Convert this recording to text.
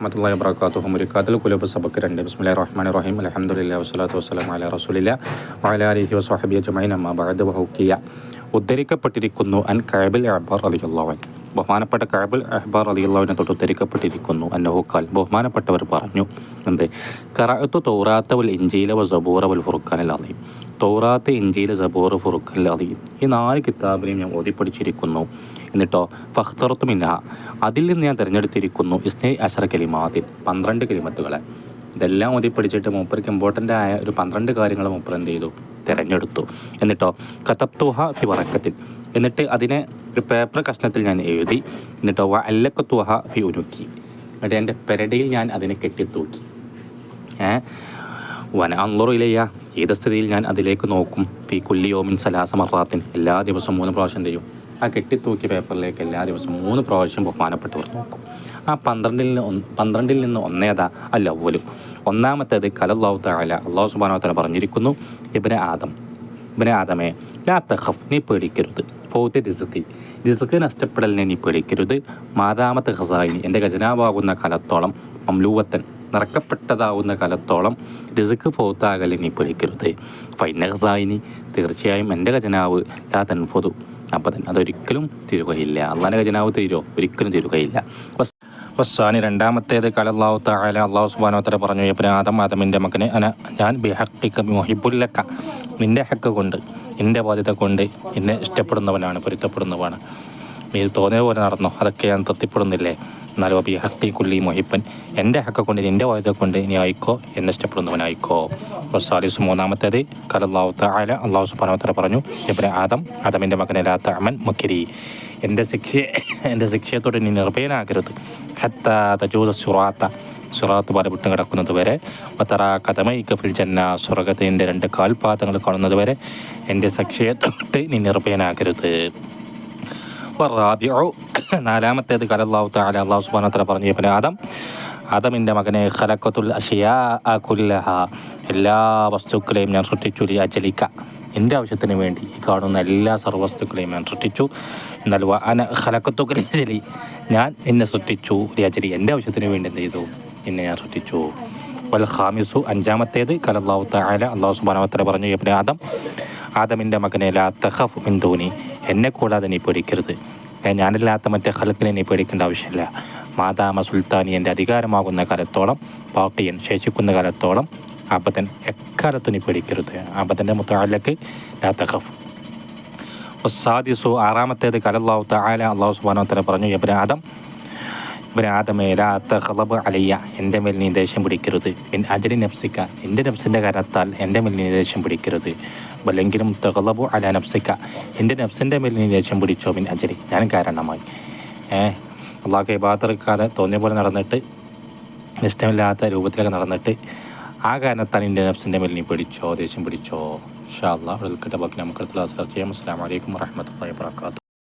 വറഹമത്തല്ലാ വബർക്കാത്തുഹു മുരിക്കാത്തുൽ കുലബ് സബക്ക് രണ്ട്. ബിസ്മില്ലാ റഹ്മാൻ റഹീം അലഹമുല്ല വസ്സലാത്തു വസ്സലാം അല റസൂലില്ല വഅല അലിഹി വസ്വഹബി അജ്മൈൻ അമ്മ ബഅദ്. വഹുക്കിയ. ഉദ്ധരിക്കപ്പെട്ടിരിക്കുന്നു അൻ കഅബിൽ അഹ്ബാർ റളിയല്ലാഹു ബഹുമാനപ്പെട്ട കാബിൽ അഹ്ബാർ റളിയല്ലാഹുവിനെ തൊട്ട് ഉദ്ധരിക്കപ്പെട്ടിരിക്കുന്നു അന്നഹു ഹുക്കാൽ ബഹുമാനപ്പെട്ടവർ പറഞ്ഞു എന്ത്? ഖറഅത്തു തൗറാത്ത വൽ ഇൻജീല വ സബൂറ വൽ ഫുർഖാനിൽ അലീം തൗറാത്ത് ഇഞ്ചീൽ സബൂർ അലീം ഈ നാല് കിതാബിനെയും ഞാൻ ഓതി പഠിച്ചിരിക്കുന്നു എന്നിട്ടോ ഫഖ്തറത്ത് മിൻഹ അതിൽ നിന്ന് ഞാൻ തിരഞ്ഞെടുത്തിരിക്കുന്നു ഇസ്നേ അഷറ കലിമാതിൻ പന്ത്രണ്ട് കലിമത്തുകളെ. ഇതെല്ലാം ഓതി പഠിച്ചിട്ട് മൂപ്പർക്ക് ഇമ്പോർട്ടന്റ് ആയ ഒരു പന്ത്രണ്ട് കാര്യങ്ങൾ മൂപ്പർ എന്ത് ചെയ്തു? തിരഞ്ഞെടുത്തു. എന്നിട്ടോ കതപ്തുഹ ഫി വറക്കത്തിൽ എന്നിട്ട് അതിനെ ഒരു പേപ്പർ കഷ്ണത്തിൽ ഞാൻ എഴുതി എന്നിട്ടോ വ അല്ലക്കത്തുഹ ഫി ഉരുക്കി എന്നിട്ട് എന്റെ പെരടയിൽ ഞാൻ അതിനെ കെട്ടിത്തൂക്കി. ഏഹ് വന അന്നുറിയിലെയ്യ സ്ഥിതിയിൽ ഞാൻ അതിലേക്ക് നോക്കും? പി കുല്ലിയോമിൻ സലാസ മറാത്തിൻ. എല്ലാ ദിവസവും മൂന്ന് പ്രാവശ്യം തരും ആ കെട്ടിത്തൂക്കിയ പേപ്പറിലേക്ക് എല്ലാ ദിവസവും മൂന്ന് പ്രാവശ്യം ബഹുമാനപ്പെട്ടവർ നോക്കും. ആ പന്ത്രണ്ടിൽ നിന്ന് പന്ത്രണ്ടിൽ നിന്ന് ഒന്നേതാ അല്ല അവലും ഒന്നാമത്തേത് കലല്ലാഹു താല അള്ളാഹു സുബാനോ തല പറഞ്ഞിരിക്കുന്നു ഇബിന് ആദം. ഇബിന് ആദമേ ലാ തഹഫ് നീ പേടിക്കരുത്. ഫൗത്ത് റിസുഖി. റിസുഖ് നഷ്ടപ്പെടലിനെ നീ പേടിക്കരുത്. മാതാമത്തെ ഖസായിനി എന്റെ ഖജനാവാകുന്ന കലത്തോളം മംലൂവത്തൻ നിറക്കപ്പെട്ടതാവുന്ന കാലത്തോളം റിസുഖ് ഫോത്താകലിനി നീ ഫൈനഹസായിനി ഫൈന തീർച്ചയായും എന്റെ ഖജനാവ് ലാ തൻഫുതു അപ്പം തന്നെ അതൊരിക്കലും തീരുകയില്ല. അള്ളാന്റെ ഖജനാവ് തീരുമോ ഒരിക്കലും തീരുകയില്ല. വസ്- വസ്സാനി രണ്ടാമത്തേത് കലല്ലാഹു താല അള്ളാഹു സുബാനോത്തര പറഞ്ഞു പിന്നെ ആദം ആദമിന്റെ മകനെ അന ഞാൻ ബിഹക്കിക്ക മൊഹിബുല്ലക്ക നിന്റെ ഹക്ക് കൊണ്ട് നിന്റെ ബാധ്യത കൊണ്ട് എന്നെ ഇഷ്ടപ്പെടുന്നവനാണ് പൊരുത്തപ്പെടുന്നവനാണ്. നീ തോന്നിയ പോലെ നടന്നോ? അതൊക്കെ ഞാൻ തൃപ്തിപ്പെടുന്നില്ലേ? എന്നാലും ബി ഹക്കി കുല്ലി മൊഹിപ്പൻ എന്റെ ഹക്ക കൊണ്ട് നിന്റെ വായത്തെ കൊണ്ട് നീ ആയിക്കോ? എന്നെ ഇഷ്ടപ്പെടുന്നവനായിക്കോ സാലിസ് മൂന്നാമത്തേത് കലല്ലാഹു താല അള്ളാഹു സുബാനോ തല പറഞ്ഞു ഇബ്രാഹിം ആദം ആദമിന്റെ മകനെ ലാ തഅമൻ മുക്കിരി എന്റെ ശിക്ഷയെ എന്റെ ശിക്ഷയത്തോട് നീ നിർഭയനാകരുത്. ഹത്ത തജൂത സുറാത്ത സുറാത്ത് പോലെ വിട്ടു കിടക്കുന്നത് വരെ വത്തറ കഥമൈക്ക് ഫിൽ ജന്ന സ്വർഗത്തിന്റെ രണ്ട് കാൽപാദങ്ങൾ കാണുന്നത് വരെ എന്റെ ശിക്ഷയെ തൊട്ട് നീ നിർഭയനാകരുത്. നാലാമത്തേത് കലല്ലാഹു തആല. അള്ളാഹു തആല പറഞ്ഞു പിന്നെ ആദം. ആദമിന്റെ മകനെ ഖലക്കത്തുൽ അഷിയാ കുല്ലഹ. എല്ലാ വസ്തുക്കളെയും ഞാൻ സൃഷ്ടിച്ചു ലി അജലിക്ക എന്റെ ആവശ്യത്തിന് വേണ്ടി ഈ കാണുന്ന എല്ലാ സർവസ്തുക്കളെയും ഞാൻ സൃഷ്ടിച്ചു. എന്നാൽ അന ലിഅജലി ഞാൻ എന്നെ സൃഷ്ടിച്ചു ലിഅജലി എന്റെ ആവശ്യത്തിന് വേണ്ടി എന്ത് ചെയ്തു? എന്നെ ഞാൻ സൃഷ്ടിച്ചു. വൽ ഖാമിസു അഞ്ചാമത്തേത് കലല്ലാഹു തആല. അള്ളാഹു തആല പറഞ്ഞു പിന്നെ ആദം. ആദമിന്റെ മകനെ ലാ തഹഫ് മിൻ ദൂനി. എന്നെ കൂടാതെ നീ പേടിക്കരുത്. ഞാനില്ലാത്ത മറ്റേ ഖലക്കിനെ നീ പേടിക്കേണ്ട ആവശ്യമില്ല. മാതാമ സുൽത്താനി എന്റെ അധികാരമാകുന്ന കാലത്തോളം പാട്ടിയൻ ശേഷിക്കുന്ന കാലത്തോളം അബദൻ എക്കാലത്തും നീ പേടിക്കരുത്. അബദന്റെ മുത്താലക്ക് ലാ തഹഫ് സാദിസു ആറാമത്തേത് കലല്ലാഹു താല അള്ളാഹു സുബാനോ വ തആല പറഞ്ഞു ഇബ്നു ആദമേ അലയ്യ എന്റെ മേൽ നീ ദേഷ്യം പിടിക്കരുത്. മിൻ അജലി നഫ്സിക്ക എന്റെ നഫ്സിന്റെ കാരണത്താൽ എന്റെ മേൽ നീ ദേഷ്യം പിടിക്കരുത്. അല്ലെങ്കിലും തകളബു അല നഫ്സിക്ക എന്റെ നഫ്സിന്റെ മേൽ നീ ദേഷ്യം പിടിച്ചോ മിൻ അജലി. ഞാൻ കാരണമായി. ഏ അള്ളാഹ് ഇബാദർക്കാതെ തോന്നിയ പോലെ നടന്നിട്ട് ഇഷ്ടമില്ലാത്ത രൂപത്തിലൊക്കെ നടന്നിട്ട് ആ കാരണത്താൽ എന്റെ നഫ്സിന്റെ മേൽ നീ പിടിച്ചോ ദേഷ്യം പിടിച്ചോ. ഷാ അള്ളാഹ് വിളിക്കട്ടെ ബാക്കി നമുക്ക് അടുത്ത ക്ലാസ് ചെയ്യാം. അസ്സാം വലൈക്കും വറഹമത്തല്ലാ വാത്തു